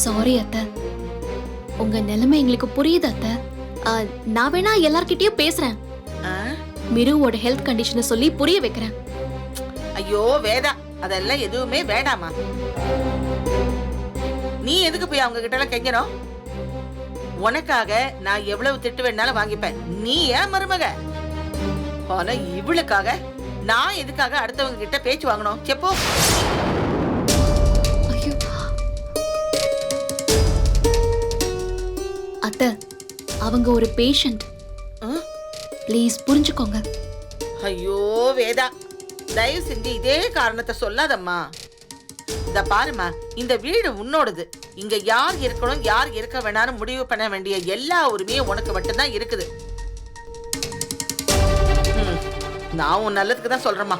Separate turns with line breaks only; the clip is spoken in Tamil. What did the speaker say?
சாரி அத்தை. உங்க நிலைமை எங்களுக்கு புரியுது அத்தை. நான் வேணா எல்லார்கிட்டயும் பேசுறேன்? மிருவோட ஹெல்த் கண்டிஷனை சொல்லி புரிய வைக்கிறேன்.
ஐயோ வேதா. அதெல்லாம் எதுவுமே வேண்டாமா நீ எதுக்கு போய் அவங்க கிட்ட எல்லாம் கெஞ்சணும் உனக்காக நான் எவ்வளவு திட்டு வேணாலும் வாங்கிப்பேன். நீ ஏன் மருமக? ஆனா இவளுக்காக நான் எதுக்காக அடுத்தவங்க கிட்ட பேச்சு வாங்கணும்? செப்போ.
அத்தை அவங்க ஒரு பேஷண்ட்? ப்ளீஸ் புரிஞ்சுக்கோங்க.
ஐயோ வேதா. தயவு செஞ்சு இதே காரணத்தை சொல்லாதம்மா. இந்த பாருமா இந்த வீடு உன்னோடது. இங்க யார் இருக்கணும் யார் இருக்க வேணாம்னு முடிவு பண்ண வேண்டிய எல்லா உரிமையும் உனக்கு மட்டும்தான் இருக்குது. நான் உன் நல்லதுக்கு தான் சொல்றேம்மா.